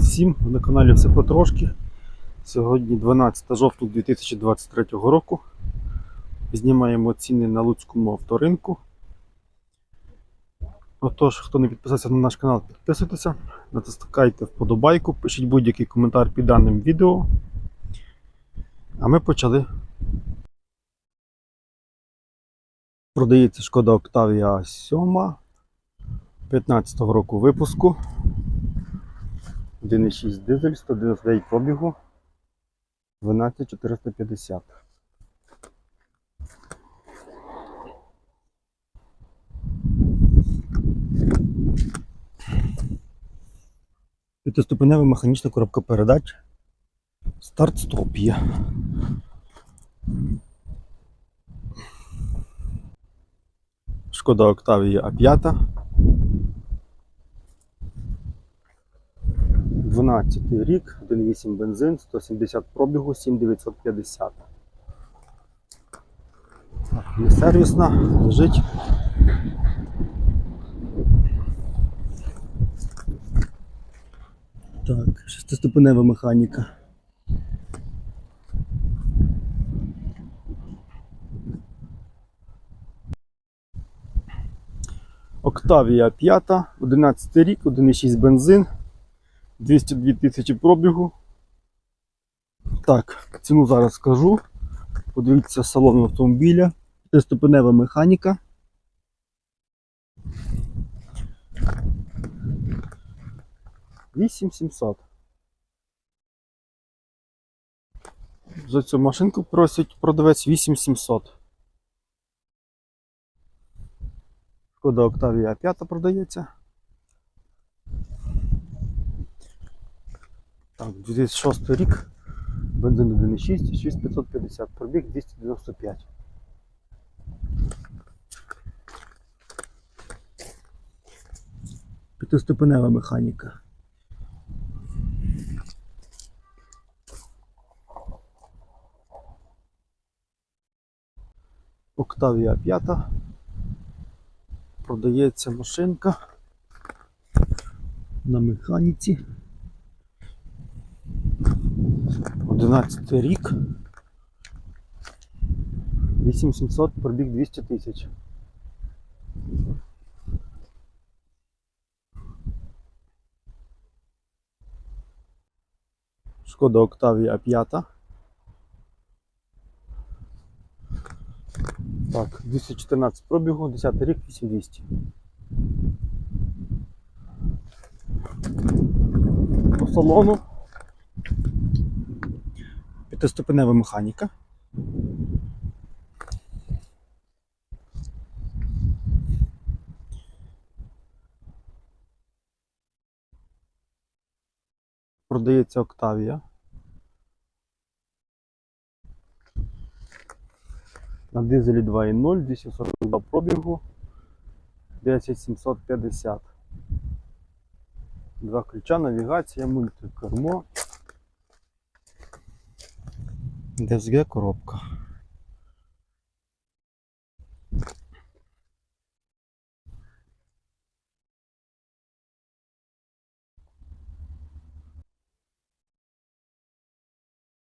Привіт всім! На каналі Все потрошки. Сьогодні 12 жовтня 2023 року. Знімаємо ціни на Луцькому авторинку. Отож, хто не підписався на наш канал, підписуйтеся, натискайте вподобайку, пишіть будь-який коментар під даним відео. А ми почали. Продається шкода Octavia 7 15 року випуску. 1,6 дизель, 199 пробігу, 12450. П'ятиступенева механічна коробка передач. Старт-стоп є. Шкода Octavia А5. 12 рік, 1.8 бензин, 170 пробігу, 7950. Так, є сервісна, лежить. Так, шестиступенева механіка. Octavia 5, 11 рік, 1.6 бензин. 202 тисячі пробігу. Так, ціну зараз скажу. Подивіться салон автомобіля. П'ятиступенева механіка. Вісім сімсот. За цю машинку просить продавець 8700. Шкода Octavia 5 продається. Так, 2006 рік. Бензин 1.6, 6550, пробіг 295. П'ятиступенева механіка. Octavia 5. Продається машинка на механіці. 11 рік. 8700, пробіг 200 тисяч. Шкода Octavia 5. Так, 214 пробігу, 10 рік, 8200. По салону п'ятиступенева механіка. Продається Octavia. На дизелі 2.0, 242 пробігу, 10750. Два ключа, навігація, мультикермо. DSG коробка.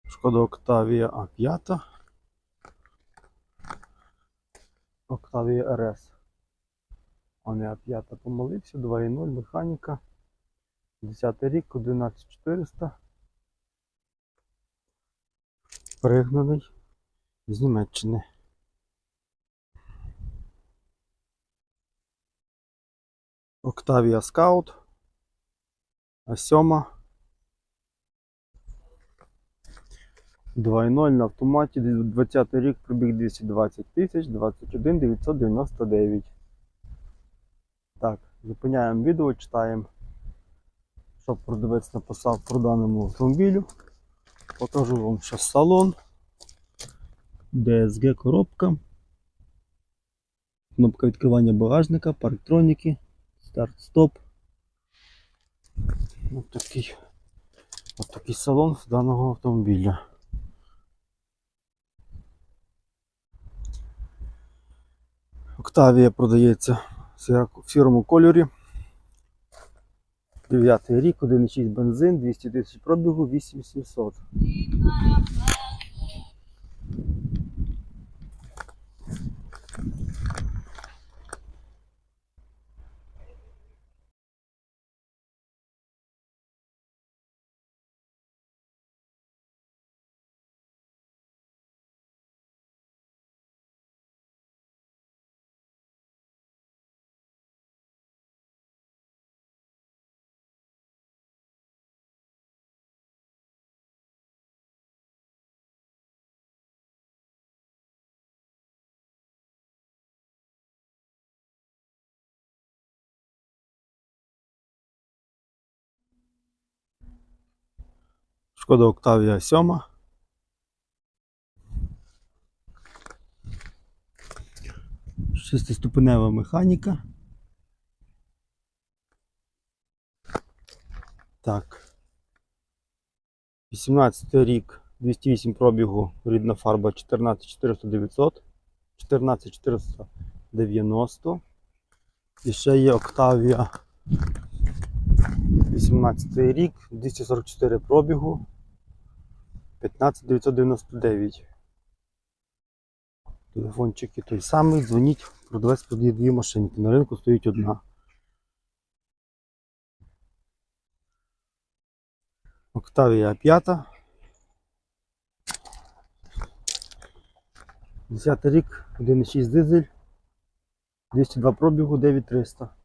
Шкода Octavia А5. Octavia RS. А не А5 помолився, 2.0 механіка. 10 рік, 11400. Пригнаний з Німеччини. Octavia Scout. А7. 2.0 на автоматі, 20 рік, пробіг 220 тисяч, 21 999. Так, зупиняємо відео, читаємо, що продавець написав про даному автомобілю. Покажу вам ще салон. DSG коробка. Кнопка відкривання багажника, парктроніки, старт-стоп. Ось такий, ось такий салон з даного автомобіля. Октавія продається в сірому кольорі. Дев'ятий рік, 1,6 бензин, 200 тисяч пробігу, 8700. Шкода Октавія 7. Шестиступенева механіка. Так. 18 рік, 208 пробігу, рідна фарба 14400 900, 14490. І ще є Октавія 18 рік, 244 пробігу, 15999. Телефончики той самий, дзвоніть, продавець продає дві машинки. На ринку стоїть одна. Октавія 5. 10 рік, 1,6 дизель, 202 пробігу, 9300.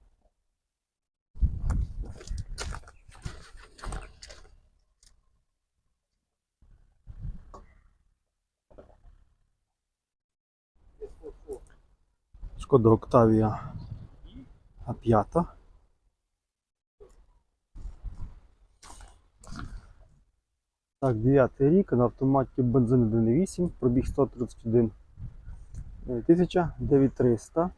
Шкода Октавія А5. Так, 9 рік на автоматі бензин 1.8, пробіг 131 тисяча 9300.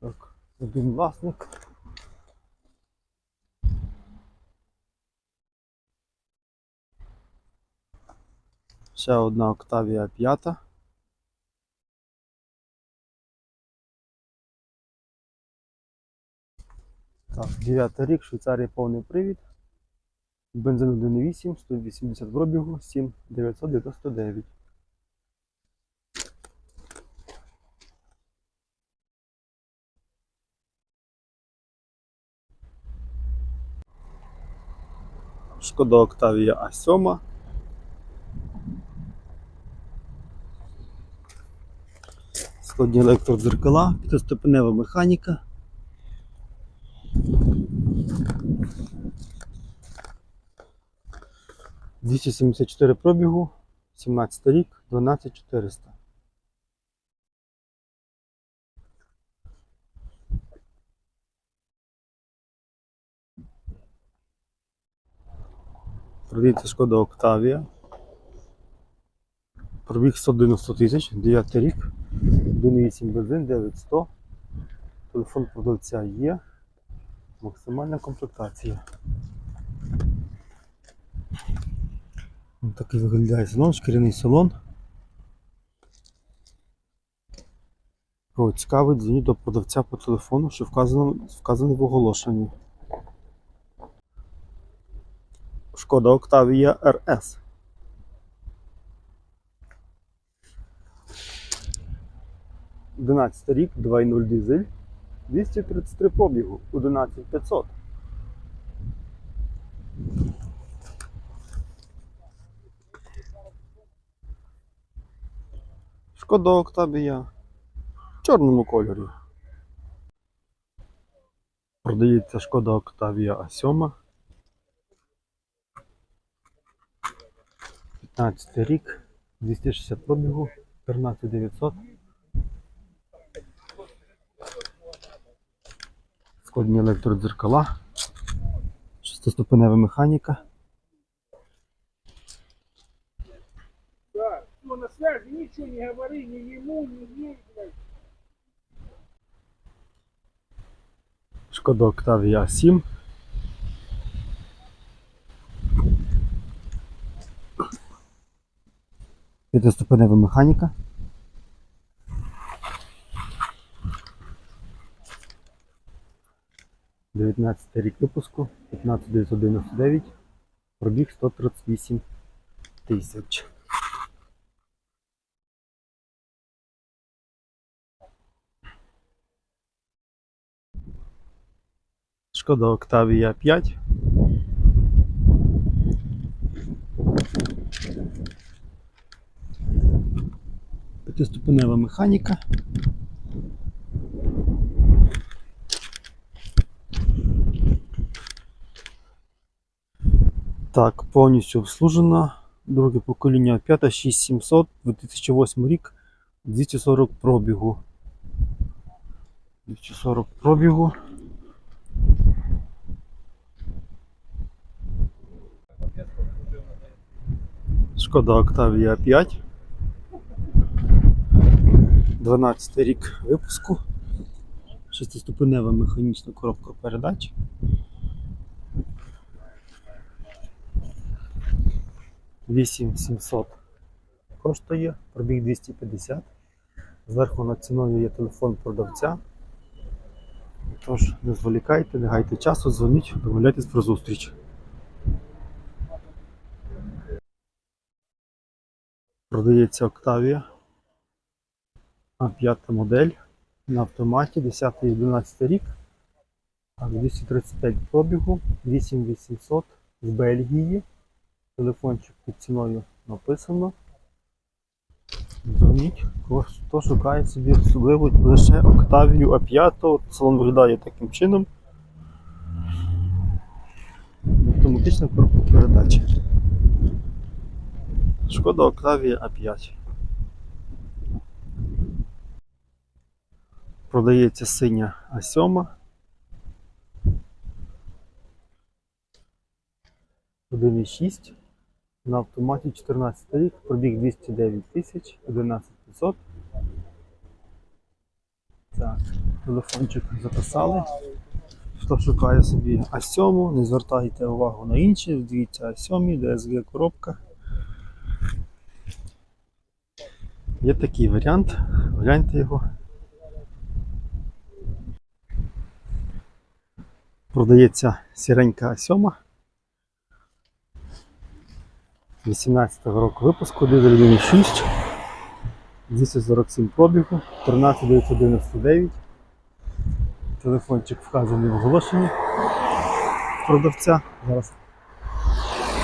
Так, один власник. Ще одна Октавія 5. Так, 9 рік, Швейцарія повний привід. Бензин 1.8, 180 пробігу, 7999. Шкода Октавія А7. Складні електродзеркала, п'ятиступенева механіка. Двісті сімдесят чотири пробігу, 17 рік, 12400. Продається шкода Октавія. Пробіг 190 тисяч, 9 рік, 1,8 бензин, 9100. Телефон продавця є. Максимальна комплектація. Ось такий виглядає салон, шкіряний салон. Кого цікавить, дзвоніть до продавця по телефону, що вказано, вказано в оголошенні. Шкода Октавія РС. Одинадцятий рік, 2.0 дизель, 233 пробігу, 11500. Шкода Октавія в чорному кольорі. Продається шкода Октавія А7. 15 рік, 260 пробігу, 14900. Складні електродзеркала, шестиступенева механіка. Да, все на связи, ничего не говори ни ему, ни ей, блядь. Шкода Октавія 7. П'ятиступенева механіка. 19 рік випуску, 15999, пробіг 138 тисяч. Шкода Octavia 5. П'ятиступенева механіка. Так, повністю обслужена. Друге покоління 5 6700, 2008 рік, 240 пробігу. 240 пробігу. Шкода Octavia 5. 12 рік випуску. Шестиступенева механічна коробка передач. Вісім 700 коштує, пробіг 250. Зверху над ціною є телефон продавця. Тож не зволікайте, не гайте часу, дзвоніть, домовляйтесь про зустріч. Продається Octavia. А п'ята модель на автоматі 10-11 рік. Так, 235 пробігу, 8800 з Бельгії. Телефончик під ціною написано. Дзвоніть, хто шукає собі особливо лише Octavia A5, салон виглядає таким чином. Автоматична коробка передачі. Шкода Octavia A5. Продається синя А7. 1,6. На автоматі 14 рік, пробіг 209 тисяч, 11500. Так, телефончик записали. Хто шукає собі А7, не звертайте увагу на інші, дивіться А7, DSG коробка. Є такий варіант, гляньте його. Продається сіренька А7. 18 року випуску, дизель 1.6, 247 пробігу, 13999. Телефончик вказаний в оголошенні продавця. Зараз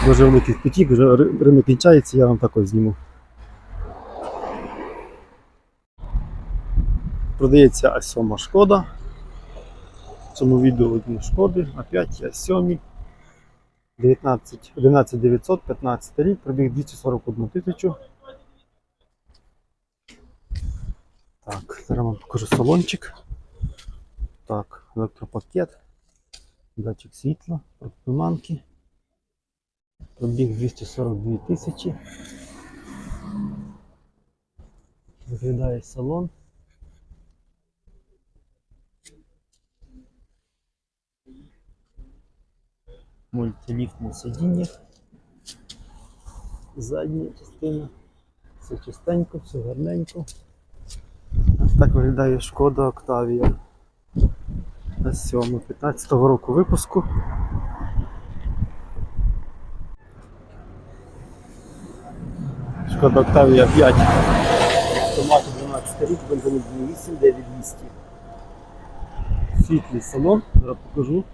дуже великий потік, вже ринок кінчається, я вам також зніму. Продається А7 шкода. В цьому відео одні шкоди, а 5 А7. 19, 11 900, 15 рік, пробіг 241 тисячу. Так, зараз вам покажу салончик. Так, електропакет, датчик світла, протитуманки. Пробіг 242 тисячі. Виглядає салон. Мультиліфтне сидіння. Задня частина. Все чистенько, все гарненько. Так виглядає шкода Octavia. На 7 15-го року випуску. Шкода Octavia 5. Автомат 12 рік, бензин 8, 9200. Світлий салон, зараз покажу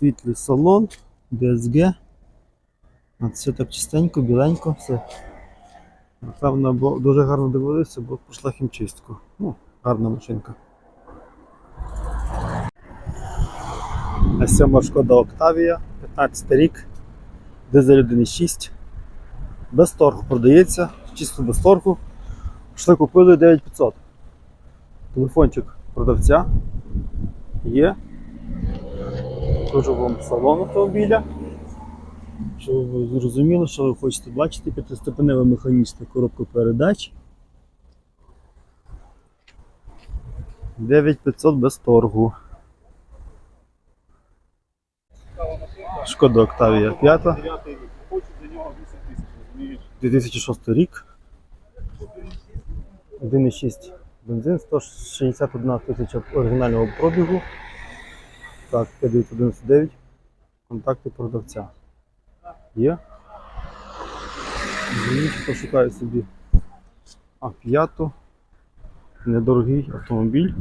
світлий салон, DSG. От все так чистенько, біленько, все. Напевно, дуже гарно дивилися, бо пройшла хімчистку. Ну, гарна машинка. А сьома шкода Octavia, 15 рік, дизель 1.6. Без торгу продається, чисто без торгу. Пішли купили 9500. Телефончик продавця є. Покажу вам салон автомобіля. Щоб ви зрозуміли, що ви хочете бачити, п'ятиступенева механічна коробка передач. 9500 без торгу. Шкода Octavia 5. Хочу за нього 8 тисяч, 2006 рік. 1,6 бензин, 161 тисяча оригінального пробігу. Так, 5999. Контакти продавця. Є. Звісно, пошукаю собі А5. Недорогий автомобіль.